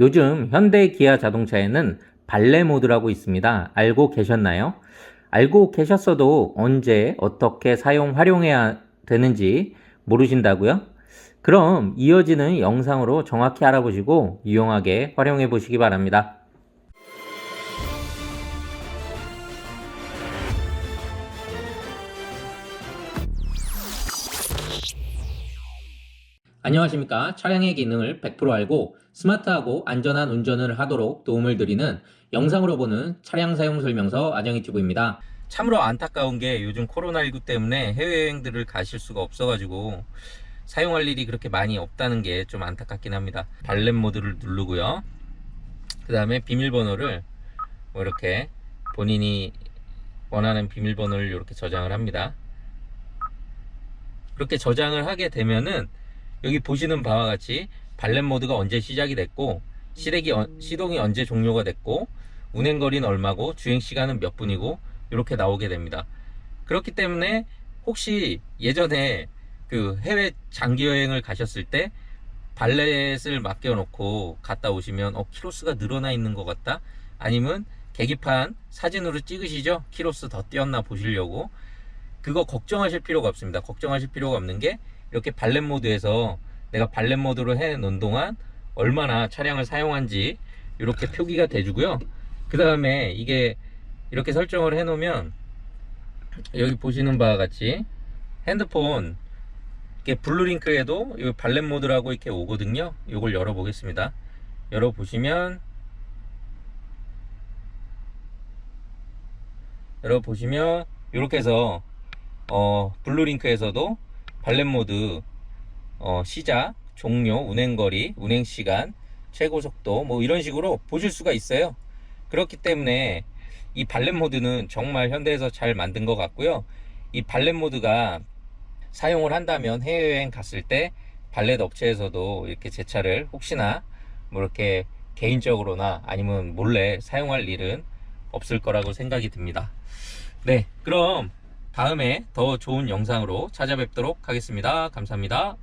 요즘 현대 기아 자동차에는 발레 모드라고 있습니다. 알고 계셨나요? 알고 계셨어도 언제 어떻게 사용 활용해야 되는지 모르신다고요? 그럼 이어지는 영상으로 정확히 알아보시고 유용하게 활용해 보시기 바랍니다. 안녕하십니까. 차량의 기능을 100% 알고 스마트하고 안전한 운전을 하도록 도움을 드리는 영상으로 보는 차량 사용 설명서 아정이 튜브입니다. 참으로 안타까운 게 요즘 코로나19 때문에 해외여행들을 가실 수가 없어가지고 사용할 일이 그렇게 많이 없다는 게 좀 안타깝긴 합니다. 발렛 모드를 누르고요. 그 다음에 비밀번호를 뭐 이렇게 본인이 원하는 비밀번호를 이렇게 저장을 합니다. 그렇게 저장을 하게 되면은 여기 보시는 바와 같이 발렛 모드가 언제 시작이 됐고 시력이 어- 시동이 언제 종료가 됐고 운행 거리는 얼마고 주행 시간은 몇 분이고 이렇게 나오게 됩니다. 그렇기 때문에 혹시 예전에 그 해외 장기 여행을 가셨을 때 발렛을 맡겨 놓고 갔다 오시면 어 키로수가 늘어나 있는 것 같다? 아니면 계기판 사진으로 찍으시죠? 키로수 더 뛰었나 보시려고 그거 걱정하실 필요가 없습니다. 걱정하실 필요가 없는 게 이렇게 발렛 모드에서 내가 발렛 모드로 해 놓은 동안 얼마나 차량을 사용한지 이렇게 표기가 돼주고요. 그 다음에 이게 이렇게 설정을 해 놓으면 여기 보시는 바와 같이 핸드폰 이렇게 블루링크에도 이 발렛 모드라고 이렇게 오거든요. 이걸 열어 보겠습니다. 열어 보시면 열어 보시면 이렇게 해서 어, 블루링크에서도 발렛 모드 어, 시작, 종료, 운행거리, 운행시간, 최고속도 뭐 이런 식으로 보실 수가 있어요. 그렇기 때문에 이 발렛 모드는 정말 현대에서 잘 만든 것 같고요. 이 발렛 모드가 사용을 한다면 해외여행 갔을 때 발렛 업체에서도 이렇게 제 차를 혹시나 뭐 이렇게 개인적으로나 아니면 몰래 사용할 일은 없을 거라고 생각이 듭니다. 네, 그럼 다음에 더 좋은 영상으로 찾아뵙도록 하겠습니다. 감사합니다.